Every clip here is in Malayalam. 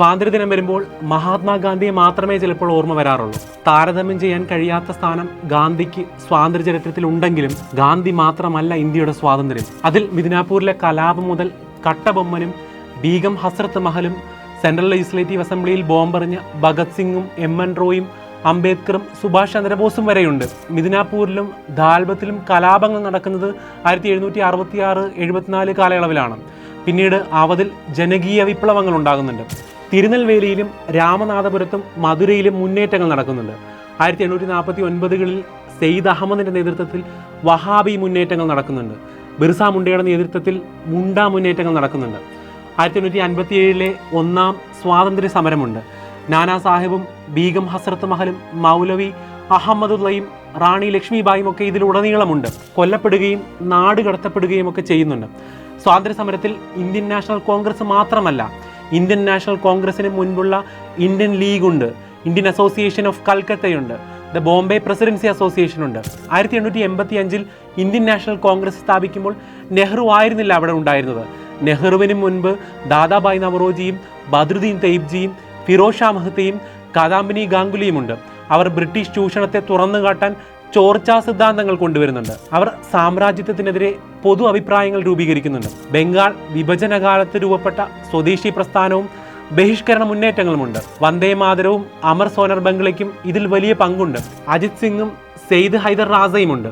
സ്വാതന്ത്ര്യദിനം വരുമ്പോൾ മഹാത്മാഗാന്ധിയെ മാത്രമേ ചിലപ്പോൾ ഓർമ്മ വരാറുള്ളൂ. താരതമ്യം ചെയ്യാൻ കഴിയാത്ത സ്ഥാനം ഗാന്ധിക്ക് സ്വാതന്ത്ര്യ ചരിത്രത്തിൽ ഉണ്ടെങ്കിലും ഗാന്ധി മാത്രമല്ല ഇന്ത്യയുടെ സ്വാതന്ത്ര്യം. അതിൽ മിദിനാപൂരിലെ കലാപം മുതൽ കട്ടബൊമ്മനും ബീഗം ഹസ്രത്ത് മഹലും സെൻട്രൽ ലെജിസ്ലേറ്റീവ് അസംബ്ലിയിൽ ബോംബെറിഞ്ഞ ഭഗത് സിംഗും എം എൻ റോയും അംബേദ്കറും സുഭാഷ് ചന്ദ്രബോസും വരെയുണ്ട്. മിദിനാപൂരിലും ദാൽബത്തിലും കലാപങ്ങൾ നടക്കുന്നത് ആയിരത്തി എഴുന്നൂറ്റി അറുപത്തി ആറ് എഴുപത്തിനാല് കാലയളവിലാണ്. പിന്നീട് അവതിൽ ജനകീയ വിപ്ലവങ്ങൾ ഉണ്ടാകുന്നുണ്ട്. തിരുനെൽവേലിയിലും രാമനാഥപുരത്തും മധുരയിലും മുന്നേറ്റങ്ങൾ നടക്കുന്നുണ്ട്. ആയിരത്തി എണ്ണൂറ്റി നാൽപ്പത്തി ഒൻപതുകളിൽ സെയ്ദ് അഹമ്മദിന്റെ നേതൃത്വത്തിൽ വഹാബി മുന്നേറ്റങ്ങൾ നടക്കുന്നുണ്ട്. ബിർസ മുണ്ടയുടെ നേതൃത്വത്തിൽ മുണ്ട മുന്നേറ്റങ്ങൾ നടക്കുന്നുണ്ട്. ആയിരത്തി എണ്ണൂറ്റി അൻപത്തി ഏഴിലെ ഒന്നാം സ്വാതന്ത്ര്യ സമരമുണ്ട് നാനാ സാഹിബും ബീഗം ഹസ്രത്ത് മഹലും മൗലവി അഹമ്മദുള്ളയും റാണി ലക്ഷ്മിബായും ഒക്കെ ഇതിലുടനീളമുണ്ട്. കൊല്ലപ്പെടുകയും നാട് കടത്തപ്പെടുകയും ഒക്കെ ചെയ്യുന്നുണ്ട്. സ്വാതന്ത്ര്യ സമരത്തിൽ ഇന്ത്യൻ നാഷണൽ കോൺഗ്രസ് മാത്രമല്ല ഇന്ത്യൻ നാഷണൽ കോൺഗ്രസിന് മുൻപുള്ള ഇന്ത്യൻ ലീഗ് ഉണ്ട് ഇന്ത്യൻ അസോസിയേഷൻ ഓഫ് കൽക്കത്തയുണ്ട് ദ ബോംബെ പ്രസിഡൻസി അസോസിയേഷൻ ഉണ്ട്. ആയിരത്തി എണ്ണൂറ്റി എൺപത്തി അഞ്ചിൽ ഇന്ത്യൻ നാഷണൽ കോൺഗ്രസ് സ്ഥാപിക്കുമ്പോൾ നെഹ്റു ആയിരുന്നില്ല അവിടെ ഉണ്ടായിരുന്നത്. നെഹ്റുവിന് മുൻപ് ദാദാബായ് നവറോജിയും ബദ്രുദ്ദീൻ തെയ്ബ്ജിയും ഫിറോസ് ഷാ മെഹ്തയും കാദാംബിനി ഗാംഗുലിയുമുണ്ട് അവർ ബ്രിട്ടീഷ് ചൂഷണത്തെ തുറന്നു കാട്ടാൻ ചോർച്ചാ സിദ്ധാന്തങ്ങൾ കൊണ്ടുവരുന്നുണ്ട്. അവർ സാമ്രാജ്യത്വത്തിനെതിരെ പൊതു അഭിപ്രായങ്ങൾ രൂപീകരിക്കുന്നുണ്ട്. ബംഗാൾ വിഭജനകാലത്ത് രൂപപ്പെട്ട സ്വദേശി പ്രസ്ഥാനവും ബഹിഷ്കരണ മുന്നേറ്റങ്ങളുമുണ്ട്. വന്ദേ മാതരവും അമർ സോനർ ബംഗ്ലയ്ക്കും ഇതിൽ വലിയ പങ്കുണ്ട്. അജിത് സിംഗും സെയ്ദ് ഹൈദർ റാസയുമുണ്ട്.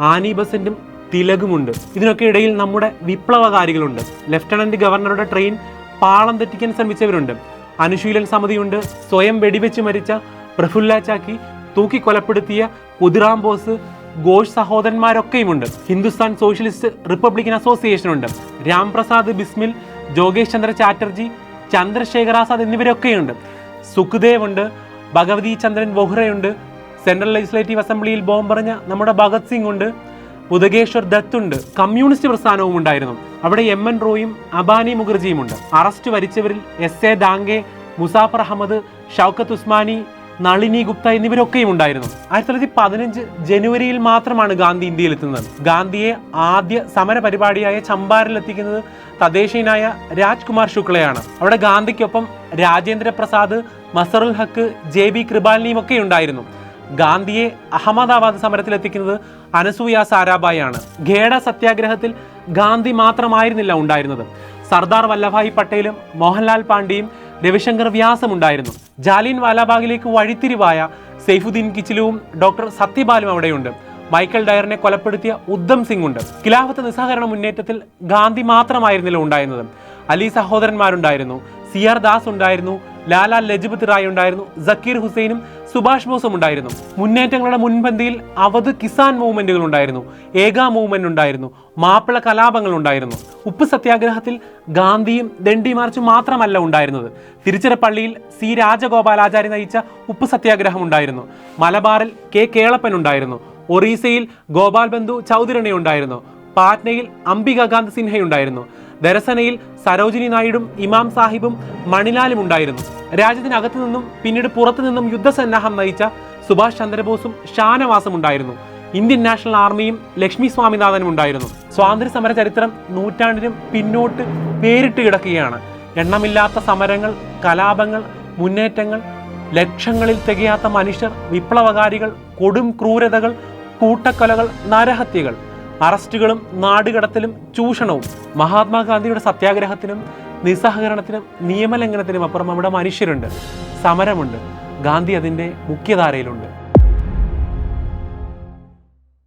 ആനി ബസന്റും തിലകുമുണ്ട്. ഇതിനൊക്കെ ഇടയിൽ നമ്മുടെ വിപ്ലവകാരികളുണ്ട്. ലഫ്റ്റനന്റ് ഗവർണറുടെ ട്രെയിൻ പാളം തെറ്റിക്കാൻ ശ്രമിച്ചവരുണ്ട്. അനുശീലൻ സമിതിയുണ്ട്. സ്വയം വെടിവെച്ച് മരിച്ച പ്രഫുല്ല ചാക്കി തൂക്കി കൊലപ്പെടുത്തിയ കുതിറാം ബോസ് ഘോഷ് സഹോദരന്മാരൊക്കെയുമുണ്ട്. ഹിന്ദുസ്ഥാൻ സോഷ്യലിസ്റ്റ് റിപ്പബ്ലിക്കൻ അസോസിയേഷൻ ഉണ്ട് രാംപ്രസാദ് ബിസ്മിൽ ജോഗേഷ് ചന്ദ്ര ചാറ്റർജി ചന്ദ്രശേഖർ ആസാദ് എന്നിവരൊക്കെയുണ്ട്. സുഖ്ദേവ് ഉണ്ട് ഭഗവതി ചന്ദ്രൻ വോഹ്റയുണ്ട് സെൻട്രൽ ലെജിസ്ലേറ്റീവ് അസംബ്ലിയിൽ ബോംബെറിഞ്ഞ നമ്മുടെ ഭഗത് സിംഗ് ഉണ്ട് ബുധകേശ്വർ ദത്ത് ഉണ്ട് കമ്മ്യൂണിസ്റ്റ് പ്രസ്ഥാനവും ഉണ്ടായിരുന്നു. അവിടെ എം എൻ റോയും അബാനി മുഖർജിയും ഉണ്ട് അറസ്റ്റ് വരിച്ചവരിൽ എസ് എ ദാങ്കെ മുസാഫർ അഹമ്മദ് ഷൗക്കത്ത് ഉസ്മാനി നളിനി ഗുപ്ത എന്നിവരൊക്കെയും ഉണ്ടായിരുന്നു. ആയിരത്തി തൊള്ളായിരത്തി പതിനഞ്ച് ജനുവരിയിൽ മാത്രമാണ് ഗാന്ധി ഇന്ത്യയിൽ എത്തുന്നത് ഗാന്ധിയെ ആദ്യ സമര പരിപാടിയായ ചമ്പാരിൽ എത്തിക്കുന്നത് തദ്ദേശീയനായ രാജ്കുമാർ ശുക്ലയാണ്. അവിടെ ഗാന്ധിക്കൊപ്പം രാജേന്ദ്ര പ്രസാദ് മസറുൽ ഹക്ക് ജെ ബി കൃപാലിനിയും ഒക്കെ ഉണ്ടായിരുന്നു. ഗാന്ധിയെ അഹമ്മദാബാദ് സമരത്തിൽ എത്തിക്കുന്നത് അനസൂയ സാരാഭായി ആണ് ഖേഡ സത്യാഗ്രഹത്തിൽ ഗാന്ധി മാത്രമായിരുന്നില്ല ഉണ്ടായിരുന്നത്. സർദാർ വല്ലഭായി പട്ടേലും മോഹൻലാൽ പാണ്ഡെയും രവിശങ്കർ വ്യാസമുണ്ടായിരുന്നു. ജാലിയൻ വാലാബാഗിലേക്ക് വഴിത്തിരിവായ സെയ്ഫുദ്ദീൻ കിച്ചിലുവും ഡോക്ടർ സത്യബാലും അവിടെയുണ്ട്. മൈക്കൽ ഡയറിനെ കൊലപ്പെടുത്തിയ ഉദ്ധം സിംഗ് ഉണ്ട് ഖിലാഫത്ത് നിസ്സഹകരണ മുന്നേറ്റത്തിൽ ഗാന്ധി മാത്രമായിരുന്നില്ല ഉണ്ടായിരുന്നത്. അലി സഹോദരന്മാരുണ്ടായിരുന്നു. സി ആർ ദാസ് ഉണ്ടായിരുന്നു. ലാല ലജ്പത് റായ് ഉണ്ടായിരുന്നു സക്കീർ ഹുസൈനും സുഭാഷ് ബോസും ഉണ്ടായിരുന്നു. മുന്നേറ്റങ്ങളുടെ മുൻപന്തിയിൽ അവധ് കിസാൻ മൂവ്മെന്റുകൾ ഉണ്ടായിരുന്നു ഏകാ മൂവ്മെന്റ് ഉണ്ടായിരുന്നു മാപ്പിള കലാപങ്ങൾ ഉണ്ടായിരുന്നു. ഉപ്പ് സത്യാഗ്രഹത്തിൽ ഗാന്ധിയും ദണ്ഡി മാർച്ചും മാത്രമല്ല ഉണ്ടായിരുന്നത്. തിരുച്ചിറപ്പള്ളിയിൽ സി രാജഗോപാലാചാരി നയിച്ച ഉപ്പ് സത്യാഗ്രഹം ഉണ്ടായിരുന്നു. മലബാറിൽ കെ കേളപ്പൻ ഉണ്ടായിരുന്നു. ഒറീസയിൽ ഗോപാൽ ബന്ധു ചൗധരണി ഉണ്ടായിരുന്നു പാറ്റ്നയിൽ അംബിക ഗാന്ധ് സിൻഹയുണ്ടായിരുന്നു. ദരസനയിൽ സരോജിനി നായിഡും ഇമാം സാഹിബും മണിലാലും ഉണ്ടായിരുന്നു. രാജ്യത്തിനകത്തു നിന്നും പിന്നീട് പുറത്തു നിന്നും യുദ്ധസന്നാഹം നയിച്ച സുഭാഷ് ചന്ദ്രബോസും ഷാനവാസും ഉണ്ടായിരുന്നു. ഇന്ത്യൻ നാഷണൽ ആർമിയും ലക്ഷ്മി സ്വാമിനാഥനും ഉണ്ടായിരുന്നു. സ്വാതന്ത്ര്യ സമര ചരിത്രം നൂറ്റാണ്ടിനും പിന്നോട്ട് പേരിട്ട് കിടക്കുകയാണ്. എണ്ണമില്ലാത്ത സമരങ്ങൾ കലാപങ്ങൾ മുന്നേറ്റങ്ങൾ ലക്ഷങ്ങളിൽ തികയാത്ത മനുഷ്യർ വിപ്ലവകാരികൾ കൊടും ക്രൂരതകൾ കൂട്ടക്കൊലകൾ നരഹത്യകൾ. അറസ്റ്റുകളും നാടുകടത്തലും ചൂഷണവും മഹാത്മാഗാന്ധിയുടെ സത്യാഗ്രഹത്തിനും നിസ്സഹകരണത്തിനും നിയമലംഘനത്തിനും അപ്പുറം അവിടെ മനുഷ്യരുണ്ട് സമരമുണ്ട് ഗാന്ധി അതിന്റെ മുഖ്യധാരയിലുണ്ട്.